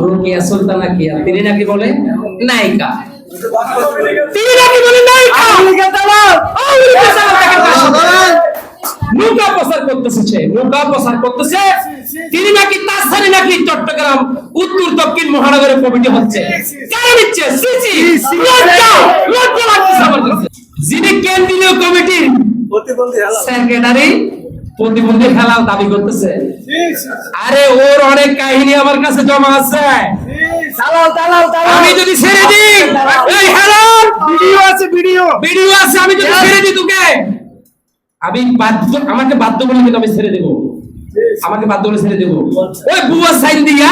রুকিয়া সুলতানা কিয়া তিনি নাকি বলে নায়িকা। তিনি নাকি বলে নায়িকা। নৌকা প্রচার করতেছে নৌকা প্রচার করতেছে। তিনি নাকি তার নাকি চট্টগ্রাম উত্তর দক্ষিণ মহানগরের কমিটি হচ্ছে। কারা নিচ্ছে? সি, সি, লজ্জা, লজ্জা লাগতেছে আমার কাছে। যিনি কেন্দ্রীয় কমিটির সেক্রেটারি প্রতিবন্ধী খেলাও দাবি করতেছে। আরে ওর অনেক কাহিনী আমার কাছে জমা আছে। আমি যদি ছেড়ে দিই এই ভিডিও আছে ভিডিও। ভিডিও আছে আমি যদি ছেড়ে দিই তোকে আমি বাধ্য আমাকে বাধ্য বলে কিন্তু আমি ছেড়ে দেবো। আমাকে বাধ্য বলে ছেড়ে দেবো। ওই বুয়া সাইন দিয়া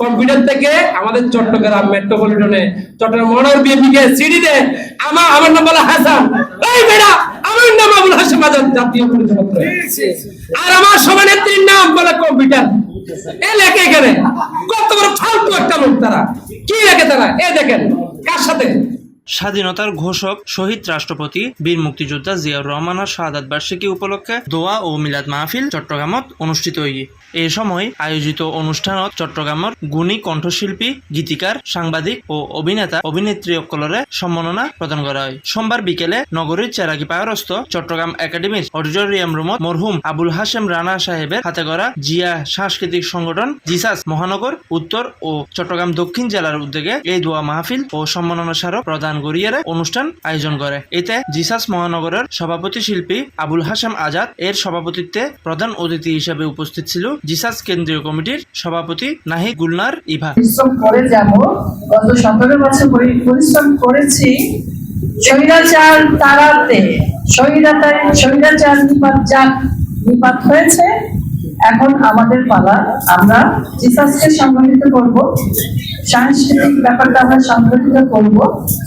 কম্পিউটার থেকে আমাদের চট্টগ্রাম মেট্রোপলিটনে চট্টগ্রাম মনোর বিএপি কে সিডি দে আমার আমার নাম বলে হাসান। এই আমার নাম আবুল হাসেম আজাদ জাতীয় আর আমার সভানেত্রীর নাম বলে কম্পিউটার। এ লেখে এখানে। কত বড় ফালতু একটা লোক তারা। কি লেখে তারা? এ দেখেন কার সাথে? স্বাধীনতার ঘোষক শহীদ রাষ্ট্রপতি বীর মুক্তিযোদ্ধা জিয়াউর রহমানের শাহাদাত বার্ষিকী উপলক্ষে দোয়া ও মিলাদ মাহফিল চট্টগ্রামত অনুষ্ঠিত হই এ সময় আয়োজিত অনুষ্ঠানত চট্টগ্রামের গুণী কণ্ঠশিল্পী, গীতিকার, সাংবাদিক ও অভিনেতা অভিনেত্রী সকলরে সম্মাননা প্রদান করা হয়। সোমবার বিকেলে নগরীর চেরাগি পায়রস্থ চট্টগ্রাম একাডেমির অডিটোরিয়াম রুমত মরহুম আবুল হাসেম রানা সাহেবের হাতে করা জিয়া সাংস্কৃতিক সংগঠন জিসাস মহানগর, উত্তর ও চট্টগ্রাম দক্ষিণ জেলার উদ্যোগে এই দোয়া মাহফিল ও সম্মাননা স্মারক প্রদান করিয়ারে অনুষ্ঠান আয়োজন করে। এতে জিসাস মহানগরের সভাপতি শিল্পী আবুল হাশেম আজাদ এর সভাপতিত্বে প্রধান অতিথি হিসেবে উপস্থিত ছিল জিসাস কেন্দ্রীয় কমিটির সভাপতি নাহিদ গুলনার ইভা। পরিশ্রম করে যাব। গত সতেরো বছর পরিশ্রম করেছি স্বৈরাচার স্বৈরাচার স্বৈরাচার নিপাত নিপাত হয়েছে। এখন আমাদের পালা। আমরা জিসাসকে সংগঠিত করব। সাংস্কৃতিক ব্যাপারটা আমরা সংগঠিত করব।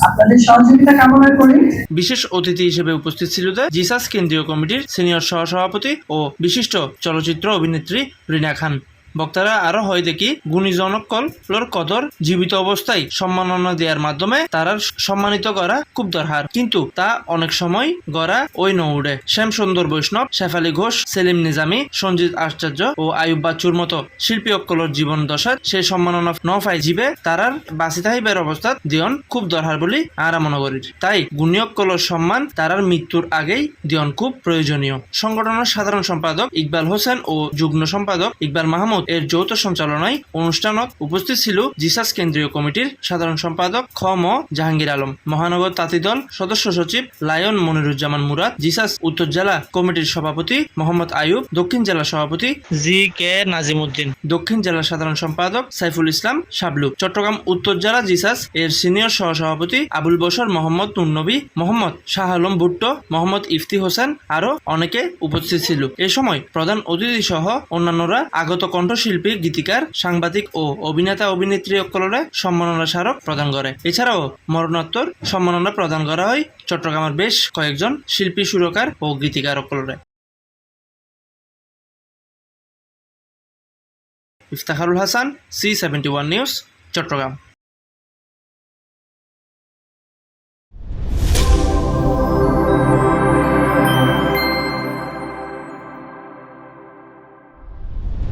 আপনাদের সহযোগিতা কামনা করি। বিশেষ অতিথি হিসেবে উপস্থিত ছিল জিসাস কেন্দ্রীয় কমিটির সিনিয়র সহসভাপতি ও বিশিষ্ট চলচ্চিত্র অভিনেত্রী রিনা খান। বক্তারা আরও হয় দেখি, গুণীজনক কলর কদর জীবিত অবস্থায় সম্মাননা দেওয়ার মাধ্যমে তারা সম্মানিত করা খুব দরকার কিন্তু তা অনেক সময় গড়া ওই নৌড়ে শ্যাম সুন্দর বৈষ্ণব, শেফালি ঘোষ, সেলিম নিজামী, সঞ্জিত আশ্চর্য ও আয়ুব বাচ্চুর মতো শিল্পী অক্কলর জীবন দশাত সে সম্মাননা ন পাই জীবে তারার বাঁচি থাকিবের অবস্থাত দিয়ন খুব দরকার বলি আরা মনে করি তাই গুণীয়কলর সম্মান তারার মৃত্যুর আগেই দিয়ন খুব প্রয়োজনীয়। সংগঠনের সাধারণ সম্পাদক ইকবাল হোসেন ও যুগ্ম সম্পাদক ইকবাল মাহমুদ এর যৌথ সঞ্চালনায় অনুষ্ঠানত উপস্থিত ছিল জিসাস কেন্দ্রীয় কমিটির সাধারণ সম্পাদক খ ম জাহাঙ্গীর আলম মহানগর তাঁতি দল সদস্য সচিব লায়ন মনিরুজ্জামান মুরাদ জিসাস উত্তর জেলা কমিটির সভাপতি মোহাম্মদ আয়ুব দক্ষিণ জেলা সভাপতি জি কে নাজিমুদ্দিন। দক্ষিণ জেলা সাধারণ সম্পাদক সাইফুল ইসলাম শাবলু চট্টগ্রাম উত্তর জেলা জিসাস এর সিনিয়র সহসভাপতি আবুল বসর মোহাম্মদ নুরনবী মোহাম্মদ শাহ আলম ভুট্টো মোহাম্মদ ইফতি হোসেন আরও অনেকে উপস্থিত ছিল। এ সময় প্রধান অতিথি সহ অন্যান্যরা আগত কণ্ঠশিল্পী গীতিকার, সাংবাদিক ও অভিনেতা অভিনেত্রী অকলরে সম্মাননা স্মারক প্রদান করে। এছাড়াও মরণোত্তর সম্মাননা প্রদান করা হয় চট্টগ্রামের বেশ কয়েকজন শিল্পী, সুরকার ও গীতিকার অকলরে Iftaharul Hasan, C seventy one news, Chattogram.